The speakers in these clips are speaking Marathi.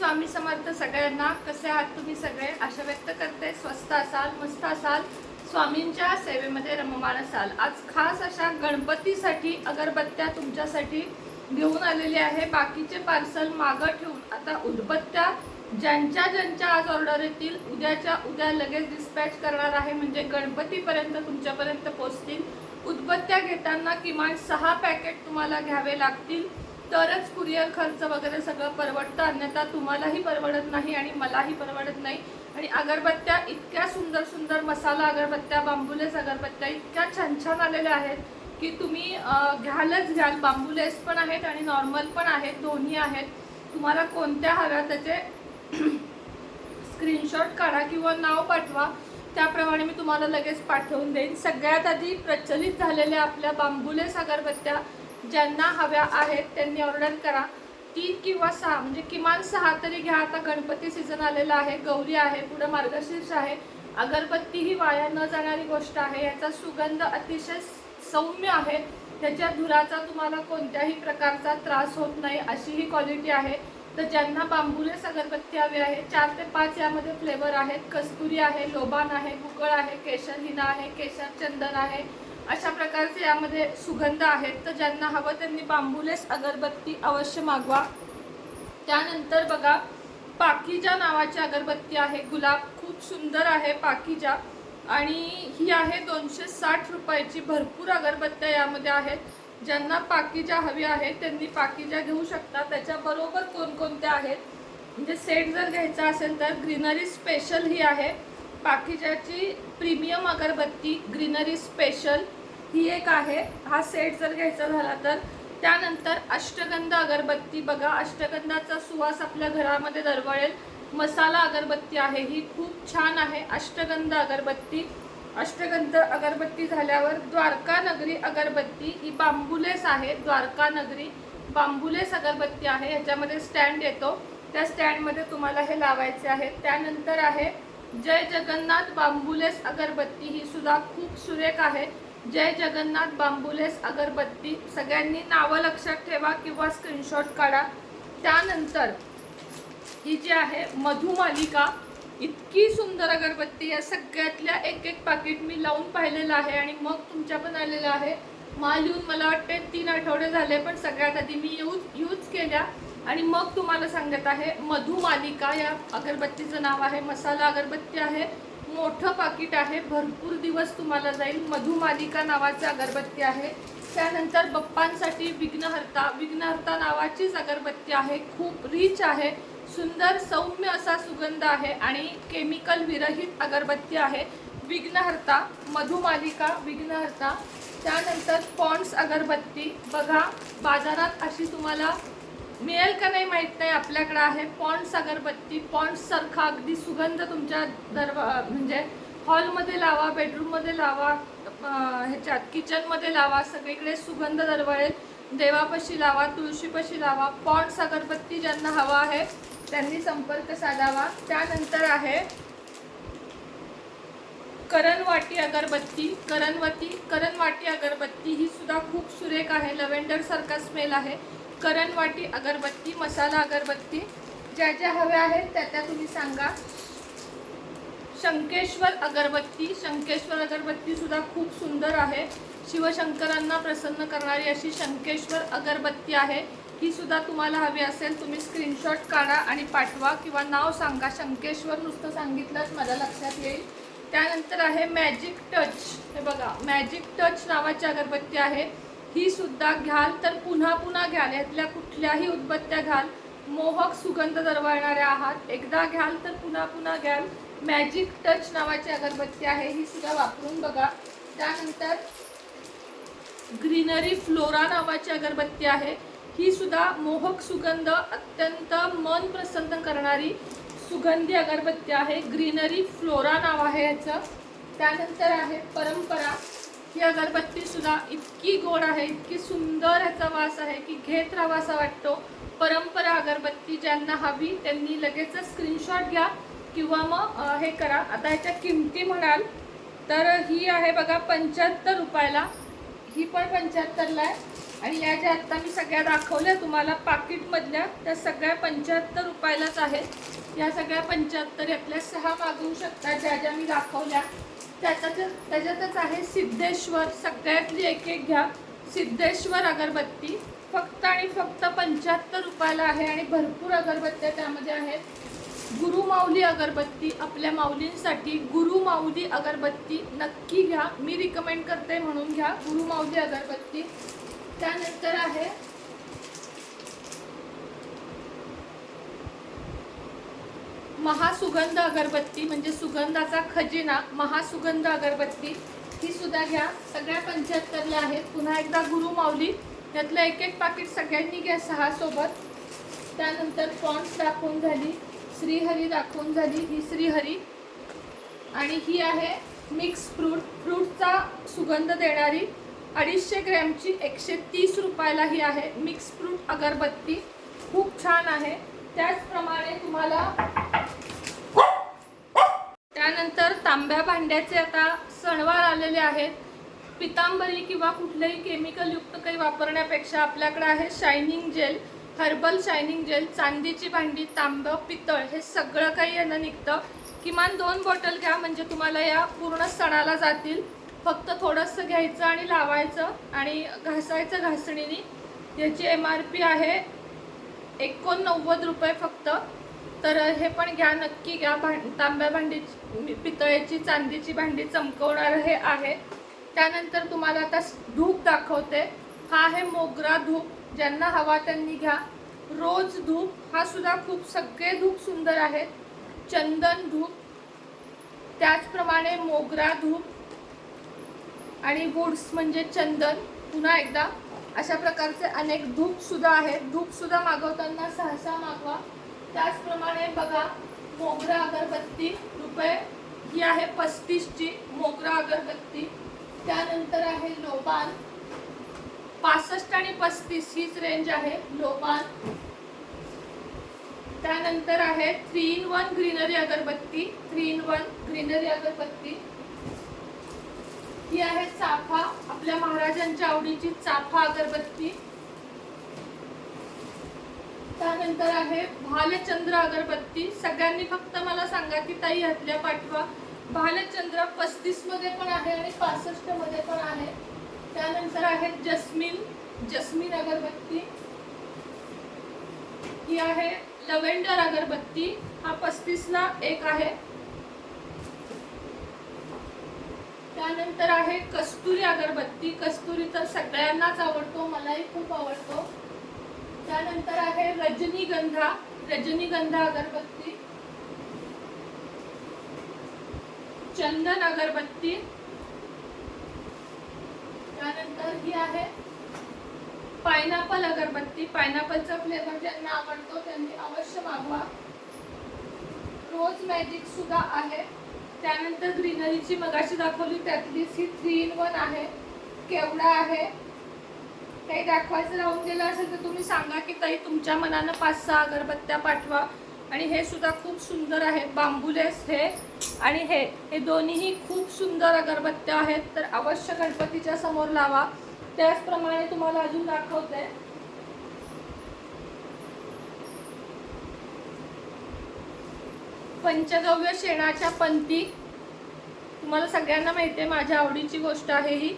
स्वामी समर्थ सगळ्यांना. कसे आहात तुम्ही सगळे? आशा व्यक्त करते. स्वस्त असाल मस्त असाल. स्वामींच्या सेवेमध्ये रममाण असाल. आज खास अशा गणपतीसाठी अगरबत्त्या तुमच्यासाठी घेऊन आलेली आहे. बाकीचे पार्सल मागं ठेवून. आता उदबत्त्या ज्यांच्या ज्यांच्या आज ऑर्डर येतील उद्याच्या उद्या लगेच डिस्पॅच करणार आहे. म्हणजे गणपतीपर्यंत तुमच्यापर्यंत पोहोचतील. उदबत्त्या घेताना किमान सहा पॅकेट तुम्हाला घ्यावे लागतील. तरच कुरिअर खर्च वगैरे सगळं परवडतं अन्यथा तुम्हालाही परवडत नाही आणि मलाही परवडत नाही. आणि अगरबत्त्या इतक्या सुंदर सुंदर मसाला अगरबत्त्या बांबुलेस अगरबत्त्या इतक्या छान छान आलेल्या आहेत की तुम्ही घ्यालच घ्याल. बांबुलेस पण आहेत आणि नॉर्मल पण आहेत दोन्ही आहेत. तुम्हाला कोणत्या हव्या त्याचे स्क्रीनशॉट काढा किंवा नाव पाठवा. त्याप्रमाणे मी तुम्हाला लगेच पाठवून देईन. सगळ्यात आधी प्रचलित झालेल्या आपल्या बांबुलेस अगरबत्त्या ज्यांना हव्या आहेत त्यांनी ऑर्डर करा. तीन किंवा सहा म्हणजे किमान सहा तरी घ्या. आता गणपती सीझन आलेला आहे गौरी आहे पुढे मार्गशीर्ष आहे. अगरबत्ती ही वाया न जाणारी गोष्ट आहे. याचा सुगंध अतिशय सौम्य आहे. त्याच्या धुराचा तुम्हाला कोणत्याही प्रकारचा त्रास होत नाही अशी ही क्वालिटी आहे. तर ज्यांना बांबुलेस अगरबत्ती हवी आहे चार ते पाच यामध्ये फ्लेवर आहेत. कस्तुरी आहे लोबान आहे गुगळ आहे केशर हिना आहे केशर चंदन आहे. अशा प्रकारचे यामध्ये सुगंध आहेत. तर ज्यांना हवं त्यांनी बांबुलेस अगरबत्ती अवश्य मागवा. त्यानंतर बघा पाकिजा नावाची अगरबत्ती आहे. गुलाब खूप सुंदर आहे पाकिजा. आणि ही आहे दोनशे साठ रुपयाची भरपूर अगरबत्त्या यामध्ये आहेत. ज्यांना पाकिजा हवी आहे त्यांनी पाकिजा घेऊ शकता. त्याच्याबरोबर कोणकोणत्या आहेत? म्हणजे सेट जर घ्यायचा असेल तर ग्रीनरी स्पेशल ही आहे. पाकिजाची प्रीमियम अगरबत्ती ग्रीनरी स्पेशल. ही एक आहे. हा सेट जर घ्यायचा झाला तर त्यानंतर अष्टगंध अगरबत्ती बघा. अष्टगंधाचा सुवास आपल्या घरामध्ये दरवळेल. मसाला अगरबत्ती आहे. ही खूप छान आहे. अष्टगंध अगरबत्ती. अष्टगंध अगरबत्ती झाल्यावर द्वारका नगरी अगरबत्ती ही बांबुलेस आहे. द्वारका नगरी बांबुलेस अगरबत्ती आहे. ह्याच्यामध्ये स्टँड येतो. त्या स्टँडमध्ये तुम्हाला हे लावायचे आहे. त्यानंतर आहे जय जगन्नाथ बांबुलेस अगरबत्ती. ही सुद्धा खूप सुरेख आहे. जय जगन्नाथ बांबुलेस अगरबत्ती सगळ्यांनी नावं लक्षात ठेवा किंवा स्क्रीनशॉट काढा. त्यानंतर ही जी आहे मधुमालिका इतकी सुंदर अगरबत्ती या सगळ्यातल्या एक एक पाकिट मी लावून पाहिलेलं आहे आणि मग तुमच्या पण आलेलं आहे. माल येऊन मला वाटते तीन आठवडे झाले पण सगळ्यात आधी मी यूज यूज केल्या. आणि मग तुम्हाला सांगत आहे मधुमालिका या अगरबत्तीचं नाव आहे मसाला अगरबत्ती आहे. मोठं पाकिट आहे. भरपूर दिवस तुम्हाला जाईल. मधुमालिका नावाची अगरबत्ती आहे. त्यानंतर बप्पांसाठी विघ्नहर्ता विघ्नहर्ता नावाचीच अगरबत्ती आहे. खूप रिच आहे. सुंदर सौम्य असा सुगंध आहे आणि केमिकल विरहित अगरबत्ती आहे. विघ्नहर्ता मधुमालिका विघ्नहर्ता त्यानंतर पॉन्ड्स अगरबत्ती. बघा बाजारात अशी तुम्हाला मिळेल का नाही माहीत नाही आपल्याकडे आहे पॉन्ड्स अगरबत्ती पॉन्ड्स सारखा अगदी सुगंध तुमच्या दरवा म्हणजे हॉलमध्ये लावा बेडरूममध्ये लावा ह्याच्यात किचनमध्ये लावा सगळीकडे सुगंध दरवळेल. देवापाशी लावा तुळशीपाशी लावा पॉन्ड्स अगरबत्ती ज्यांना हवा आहे त्यांनी संपर्क साधावा. त्यानंतर आहे करणवाटी अगरबत्ती. करणवती करणवाटी अगरबत्ती ही सुद्धा खूप सुरेख आहे लव्हेंडरसारखा स्मेल आहे. करणवाटी अगरबत्ती मसाला अगरबत्ती ज्या ज्या हव्या आहेत त्या त्या तुम्ही सांगा. शंकेश्वर अगरबत्ती शंकेश्वर अगरबत्ती सुद्धा खूप सुंदर आहे. शिवशंकरांना प्रसन्न करणारी अशी शंकेश्वर अगरबत्ती आहे. ही सुद्धा तुम्हाला हवी असेल तुम्ही स्क्रीनशॉट काढा आणि पाठवा किंवा नाव सांगा. शंकेश्वर नुसतं सांगितलंच माझ्या लक्षात येईल. त्यानंतर आहे मॅजिक टच हे बघा मॅजिक टच नावाची अगरबत्ती आहे. ही सुद्धा घ्याल तर पुन्हा पुन्हा घ्याल. यातल्या कुठल्याही उदबत्त्या घ्याल मोहक सुगंध दरवळणाऱ्या आहात. एकदा घ्याल तर पुन्हा पुन्हा घ्याल. मॅजिक टच नावाची अगरबत्ती आहे. ही सुद्धा वापरून बघा. त्यानंतर ग्रीनरी फ्लोरा नावाची अगरबत्ती आहे. ही सुद्धा मोहक सुगंध अत्यंत मन प्रसन्न करणारी सुगंधी अगरबत्ती आहे. ग्रीनरी फ्लोरा नाव आहे याचं. त्यानंतर आहे परंपरा. ही अगरबत्ती सुद्धा इतकी गोड आहे इतकी सुंदर ह्याचा वास आहे की घेत राहावासा वाटतो. परंपरा अगरबत्ती ज्यांना हवी त्यांनी लगेचच स्क्रीनशॉट घ्या किंवा मग हे करा. आता ह्याच्या किमती म्हणाल तर ही आहे बघा पंच्याहत्तर रुपयाला. ही पण पंच्याहत्तरला आहे. आणि या ज्या आत्ता मी सगळ्या दाखवल्या तुम्हाला पाकिटमधल्या त्या सगळ्या पंच्याहत्तर रुपयालाच आहेत. या सगळ्या पंच्याहत्तर यातल्या सहा मागवू शकता ज्या ज्या मी दाखवल्या. त्याच्यात त्याच्यातच आहे सिद्धेश्वर. सगळ्यातली एक एक घ्या. सिद्धेश्वर अगरबत्ती फक्त आणि फक्त पंच्याहत्तर रुपयाला आहे आणि भरपूर अगरबत्त्या त्यामध्ये आहेत. गुरुमाऊली अगरबत्ती आपल्या माऊलींसाठी. गुरुमाऊली अगरबत्ती नक्की घ्या. मी रिकमेंड करते म्हणून घ्या. गुरुमाऊली अगरबत्ती. त्यानंतर आहे महासुगंध अगरबत्ती म्हणजे सुगंधाचा खजिना महासुगंध अगरबत्ती ही सुद्धा घ्या. सगळ्या पंच्याहत्तरला आहेत. पुन्हा एकदा गुरु माऊली त्यातलं एक एक पाकिट सगळ्यांनी घ्या सहा सोबत त्यानंतर पॉन्स दाखवून झाली श्रीहरी दाखवून झाली ही श्रीहरी. आणि ही आहे मिक्स फ्रूट फ्रूटचा सुगंध देणारी अडीचशे ग्रॅमची एकशे तीस रुपयाला ही आहे मिक्स फ्रूट अगरबत्ती. खूप छान आहे. त्याचप्रमाणे तुम्हाला त्यानंतर तांब्या भांड्याचे आता सणवार आलेले आहेत. पितांबरी किंवा कुठलंही केमिकलयुक्त काही वापरण्यापेक्षा आपल्याकडे आहे shining gel herbal shining gel चांदीची भांडी तांबं पितळ हे सगळं काही यांना निघतं. किमान दोन बॉटल घ्या म्हणजे तुम्हाला या पूर्ण सणाला जातील. फक्त थोडंसं घ्यायचं आणि लावायचं आणि घासायचं घासणीने. याची एम आर पी आहे. एकोणनव्वद रुपये फक्त. तर हे पण घ्या नक्की घ्या. भां तांब्या भांडी पितळेची चांदीची भांडी चमकवणार हे आहे. त्यानंतर तुम्हाला आता धूप दाखवते. हा आहे मोगरा धूप. ज्यांना हवा त्यांनी घ्या. रोज धूप हा सुद्धा खूप सगळे धूप सुंदर आहेत. चंदन धूप. त्याचप्रमाणे मोगरा धूप. आणि वुड्स म्हणजे चंदन. पुन्हा एकदा. अशा प्रकारचे अनेक धूप सुद्धा आहेत. धूप सुद्धा मागवताना सहसा मागवा. त्याचप्रमाणे बघा मोगरा अगरबत्ती रुपये ही आहे पस्तीसची मोगरा अगरबत्ती. त्यानंतर आहे लोबान. पासष्ट आणि पस्तीस हीच रेंज आहे लोबान. त्यानंतर आहे थ्री इन वन ग्रीनरी अगरबत्ती. थ्री इन वन ग्रीनरी अगरबत्ती. ही आहे चाफा. आपल्या महाराजांच्या आवडीची चाफा अगरबत्ती. त्यानंतर आहे भालचंद्र अगरबत्ती. सगळ्यांनी फक्त मला सांगा की ताई हतल्या पाठवा. भालचंद्र पस्तीसमध्ये पण आहे आणि पासष्टमध्ये पण आहे. त्यानंतर आहे जस्मिन जस्मिन अगरबत्ती. ही आहे लव्हेंडर अगरबत्ती. हा पस्तीसला एक आहे. त्यानंतर आहे कस्तुरी अगरबत्ती. कस्तुरी तर सगळ्यांनाच आवडतो मलाही खूप आवडतो. त्यानंतर आहे रजनीगंधा रजनीगंधा अगरबत्ती. चंदन अगरबत्ती. त्यानंतर ही आहे पायनॅपल अगरबत्ती. पायनॅपलचा फ्लेवर ज्यांना आवडतो त्यांनी अवश्य मागवा. रोज मॅजिक सुद्धा आहे. त्यानंतर ग्रीनरीची मगाशी दाखवली त्यातलीच ही थ्री इन वन आहे. केवढा आहे? काही दाखवायचं राहून गेलं असेल तर तुम्ही सांगा की ताई तुमच्या मनानं पाच सहा अगरबत्त्या पाठवा. आणि हे सुद्धा खूप सुंदर आहे बांबुलेस हे. आणि हे हे दोन्हीही खूप सुंदर अगरबत्त्या आहेत. तर अवश्य गणपतीच्या समोर लावा. त्याचप्रमाणे तुम्हाला अजून दाखवते. पंचगव्य शेणाच्या पंती. तुम्हाला सगळ्यांना माहिती आहे माझ्या आवडीची गोष्ट आहे ही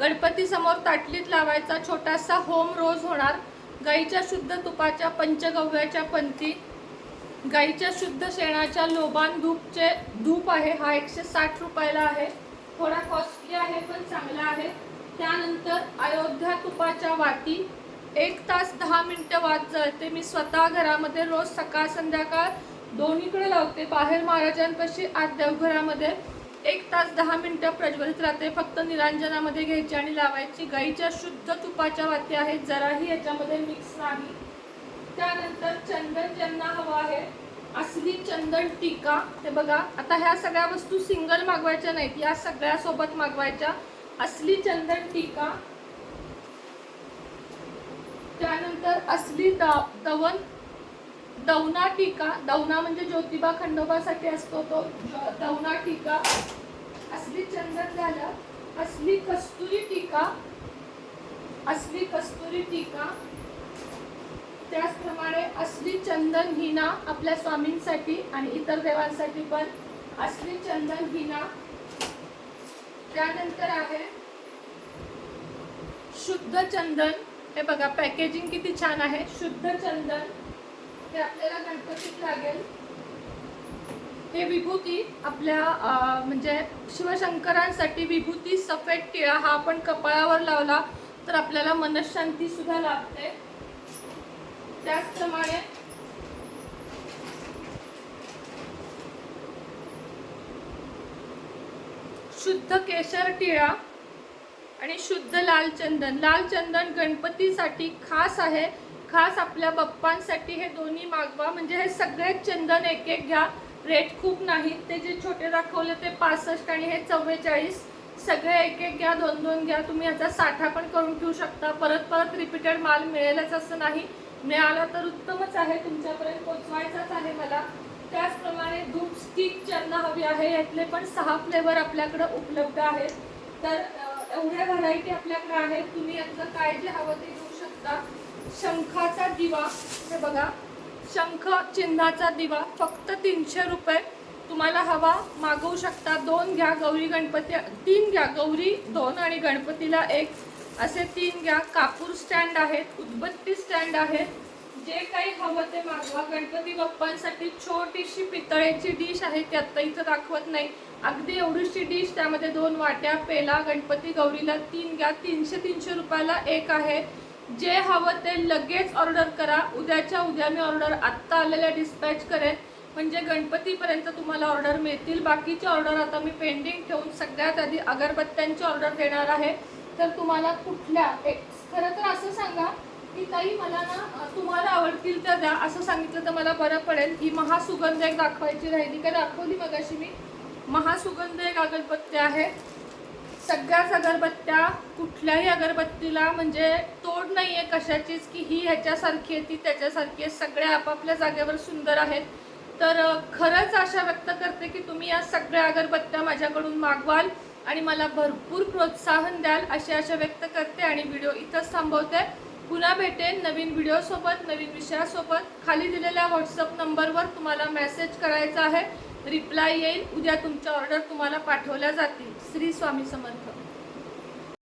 गणपतीसमोर ताटलीत लावायचा छोटासा होम रोज होणार. गाईच्या शुद्ध तुपाच्या पंचगव्याच्या पंती गाईच्या शुद्ध शेणाच्या लोबान धूपचे धूप आहे हा एकशे साठ रुपयाला आहे. थोडा कॉस्टली आहे पण चांगला आहे. त्यानंतर अयोध्या तुपाच्या वाती एक तास दहा मिनटं वात जळते. मी स्वतः घरामध्ये रोज सकाळ संध्याकाळ दोन्हीकडे लावते. बाहेर महाराजांपाशी आत देवघरामध्ये. एक तास दहा मिनटं प्रज्वलित राहते फक्त निरांजनामध्ये घ्यायची आणि लावायची. गाईच्या शुद्ध तुपाच्या वाती आहेत जराही याच्यामध्ये मिक्स नाही. त्यानंतर चंदन ज्यांना हवं आहे असली चंदन टीका. ते बघा आता ह्या सगळ्या वस्तू सिंगल मागवायच्या नाहीत या सगळ्या सोबत मागवायच्या. असली चंदन टीका. त्यानंतर असली द दवन दवना टीका दवना म्हणजे ज्योतिबा खंडोबासाठी असतो तो. दौना दवना टीका असली चंदन झालं असली कस्तुरी टीका असली कस्तुरी टीका. त्याचप्रमाणे असली चंदन हिना आपल्या स्वामींसाठी आणि इतर देवांसाठी पण असली चंदन हिना. त्यानंतर आहे शुद्ध चंदन. हे बघा पॅकेजिंग किती छान आहे. शुद्ध चंदन. हे आपल्याला गणपतीत लागेल. हे विभूती आपल्या म्हणजे शिवशंकरांसाठी विभूती सफेद टिळा हा आपण कपाळावर लावला तर आपल्याला मनशांती सुद्धा लाभते. त्याचप्रमाणे शुद्ध केशर टिळा आणि शुद्ध लाल चंदन लाल चंदन गणपतीसाठी खास आहे. खास आपल्या बाप्पांसाठी हे दोन्ही मागवा. म्हणजे हे सगळे चंदन एक एक घ्या. रेट खूप नाही. ते जे छोटे दाखवले ते पासष्ट आणि हे चव्वेचाळीस. सगळे एक एक घ्या दोन दोन घ्या. तुम्ही याचा साठा पण करून ठेवू शकता. परत परत रिपीटेड माल मिळेलच असं नाही. मिळाला तर उत्तमच आहे. तुमच्यापर्यंत पोचवायचाच आहे मला. त्याचप्रमाणे धूप स्टिक ज्यांना हवी आहे यातले पण सहा फ्लेवर आपल्याकडं उपलब्ध आहेत. तर एवढ्या व्हरायटी आपल्याकडे आहेत. तुम्ही यातलं काय जे हवं ते घेऊ शकता. शंखाचा दिवा. हे बघा. शंख चिन्हाचा दिवा. फक्त तीनशे रुपये. तुम्हाला हवा मागवू शकता. दोन घ्या गौरी गणपती तीन घ्या. गौरी दोन आणि गणपतीला एक. असे तीन घ्या. कापूर स्टँड आहेत. उदबत्ती स्टँड आहेत. जे काही हवं ते मागवा. गणपती बाप्पांसाठी छोटीशी पितळेची डिश आहे. ती आत्ता इथं दाखवत नाही. अगदी एवढीशी डिश त्यामध्ये दोन वाट्या पेला गणपती गौरीला तीन घ्या. तीनशे तीनशे रुपयाला एक आहे. जे हवं ते लगेच ऑर्डर करा. उद्याच्या उद्या मी ऑर्डर आत्ता आलेल्या डिस्पॅच करेन. म्हणजे गणपतीपर्यंत तुम्हाला ऑर्डर मिळतील. बाकीचे ऑर्डर आता मी पेंडिंग ठेवून सगळ्यात आधी अगरबत्त्यांची ऑर्डर देणार आहे. तर तुम्हाला कुठल्या एक खरं तर असं सांगा की ताई मला ना तुम्हाला आवडतील तर द्या. असं सांगितलं तर मला बरं पडेल. ही महासुगंध एक दाखवायची राहिली. का दाखवली मगाशी मी? महासुगंध एक अगरबत्ती आहे. सगळ्याच अगरबत्त्या कुठल्याही अगरबत्तीला म्हणजे तोड नाही आहे कशाचीच की ही ह्याच्यासारखी आहे ती त्याच्यासारखी आहे सगळ्या आपापल्या जागेवर सुंदर आहेत. तर खरंच आशा व्यक्त करते की तुम्ही या सगळ्या अगरबत्त्या माझ्याकडून मागवाल आणि मला भरपूर प्रोत्साहन द्याल अशी आशा व्यक्त करते आणि व्हिडिओ इथंच थांबवते. पुन्हा भेटेन नवीन व्हिडिओसोबत नवीन विषयासोबत. खाली दिलेल्या व्हॉट्सअप नंबरवर तुम्हाला मेसेज करायचा आहे. रिप्लाय येईल. उद्या तुमच्या ऑर्डर तुम्हाला पाठवल्या जातील. श्री स्वामी समर्थ.